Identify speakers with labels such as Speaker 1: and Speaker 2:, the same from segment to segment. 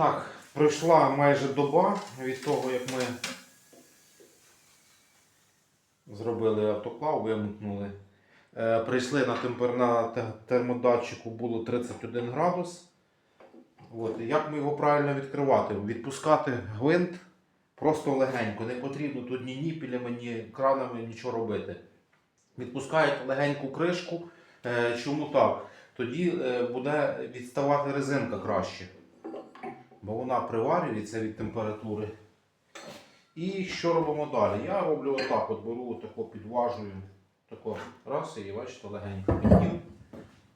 Speaker 1: Так, пройшла майже доба від того, як ми зробили автоклав, вимкнули. Е, прийшли на, темпер... на термодатчику було 31 градус. От. Як ми його правильно відкривати? Відпускати гвинт просто легенько. Не потрібно тут ні ніпілями, ні кранами нічого робити. Відпускаєте легеньку кришку. Е, Чому так? Тоді е, буде відставати резинка краще. Бо вона приварюється від температури. І що робимо далі? Я роблю отак, от беру отако, підважую. Тако, раз, і бачите, легенько підняв.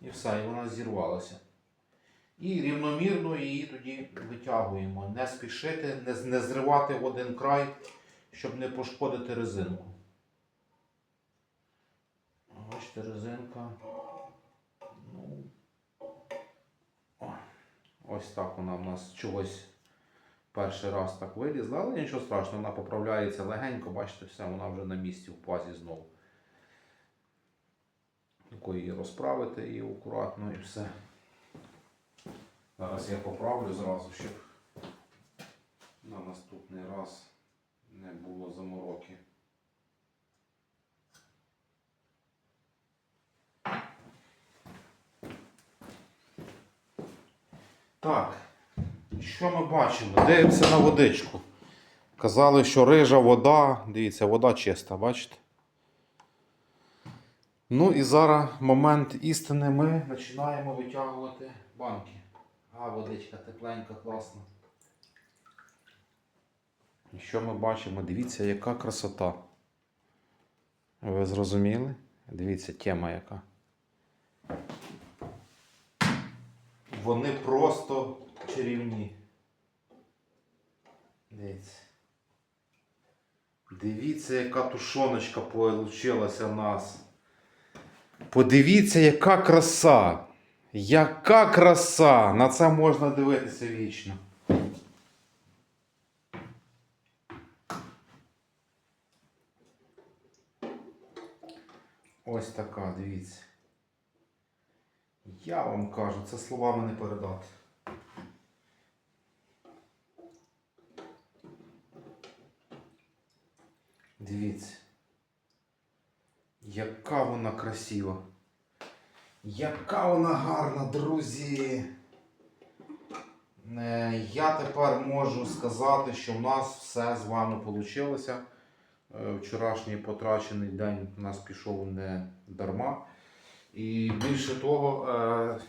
Speaker 1: І все, і вона зірвалася. І рівномірно її тоді витягуємо. Не спішити, не, не зривати в один край, щоб не пошкодити резинку. Бачите, резинка. Ось так вона в нас чогось перший раз так вилізла, але нічого страшного, вона поправляється легенько, бачите, все, вона вже на місці в пазі знову. Такої її розправити і акуратно і все. Зараз я поправлю зразу, щоб на наступний раз не було замороки. Так, що ми бачимо? Дивимося на водичку. Казали, що рижа вода. Дивіться, вода чиста, бачите? Ну і зараз момент істини ми починаємо витягувати банки. А, водичка тепленька, класна. І що ми бачимо? Дивіться, яка красота. Ви зрозуміли? Дивіться, тема яка. Вони просто чарівні. Дивіться. Дивіться, яка тушоночка получилася в нас. Подивіться, яка краса. Яка краса! На це можна дивитися вічно. Ось така, дивіться. Я вам кажу, це словами не передати. Дивіться. Яка вона красива. Яка вона гарна, друзі. Е, Я тепер можу сказати, що в нас все з вами вийшло. Вчорашній потрачений день у нас пішов не дарма. І більше того, е,